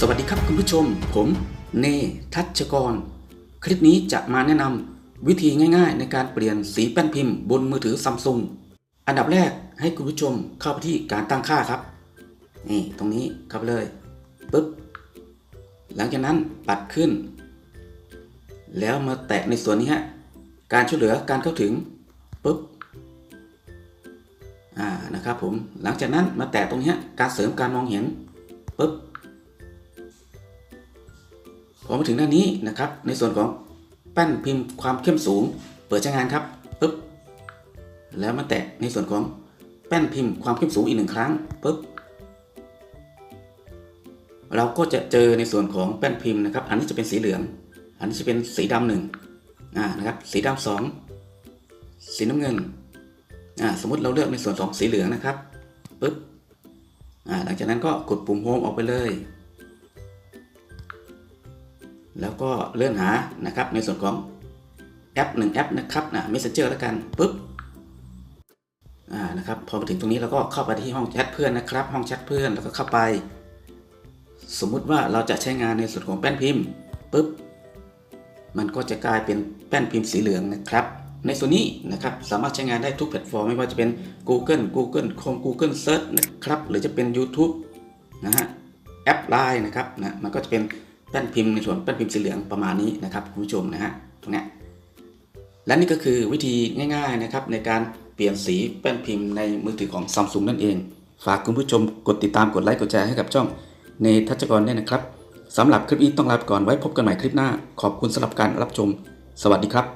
สวัสดีครับคุณผู้ชม ผมเนทัชกร คลิปนี้จะมาแนะนำวิธีง่ายๆ ในการเปลี่ยนสีแป้นพิมพ์บนมือถือซัมซุงอันดับแรกให้คุณผู้ชมเข้าไปที่การตั้งค่าครับ นี่ตรงนี้เข้าไปเลยปึ๊บหลังจากนั้นปัดขึ้น แล้วมาแตะในส่วนนี้ฮะการช่วยเหลือการเข้าถึงปึ๊บอ่านะครับผมหลังจากนั้นมาแตะตรงนี้การเสริมการมองเห็นปึ๊บ พอมาถึงด้านนี้นะครับ ในส่วนของแป้นพิมพ์ความเข้มสูง เปิดใช้งานครับปึ๊บแล้วมาแตะในส่วนของแป้นพิมพ์ความเข้มสูงอีกหนึ่งครั้งปึ๊บเราก็จะเจอในส่วนของแป้นพิมพ์นะครับ อันนี้จะเป็นสีเหลือง อันนี้จะเป็นสีดำหนึ่งอ่านะครับ สีดำสองสีน้ำเงินอ่าสมมติเราเลือกในส่วนของสีเหลืองนะครับปึ๊บอ่าหลังจากนั้นก็กดปุ่มโฮมออกไปเลย แล้วก็เลื่อนหานะครับในส่วนของแอปหนึ่งแอปนะครับนะ Messenger แล้วกันปุ๊บอ่านะครับพอมาถึงตรงนี้เราก็เข้าไปที่ห้องแชทเพื่อนนะครับ ห้องแชทเพื่อนแล้วก็เข้าไป สมมุติว่าเราจะใช้งานในส่วนของแป้นพิมพ์ปุ๊บมันก็จะกลายเป็นแป้นพิมพ์สีเหลืองนะครับในส่วนนี้นะครับสามารถใช้งานได้ทุกแพลตฟอร์มไม่ว่าจะเป็น Google Google Chrome Google Search นะครับ หรือจะเป็น YouTube นะฮะแอป Line นะครับนะมันก็จะเป็น แป้นพิมพ์ในส่วนแป้นพิมพ์สีเหลืองประมาณนี้นะครับคุณผู้ชมนะฮะตรงนี้และนี่ก็คือวิธีง่ายๆนะครับในการเปลี่ยนสีแป้นพิมพ์ในมือถือของ Samsung นั่นเอง ฝากคุณผู้ชมกดติดตามกดไลค์กดแชร์ให้กับช่องในทัชกรด้วยนะครับสำหรับคลิปนี้ต้องลาไปก่อนไว้พบกันใหม่คลิปหน้า ขอบคุณสำหรับการรับชม สวัสดีครับ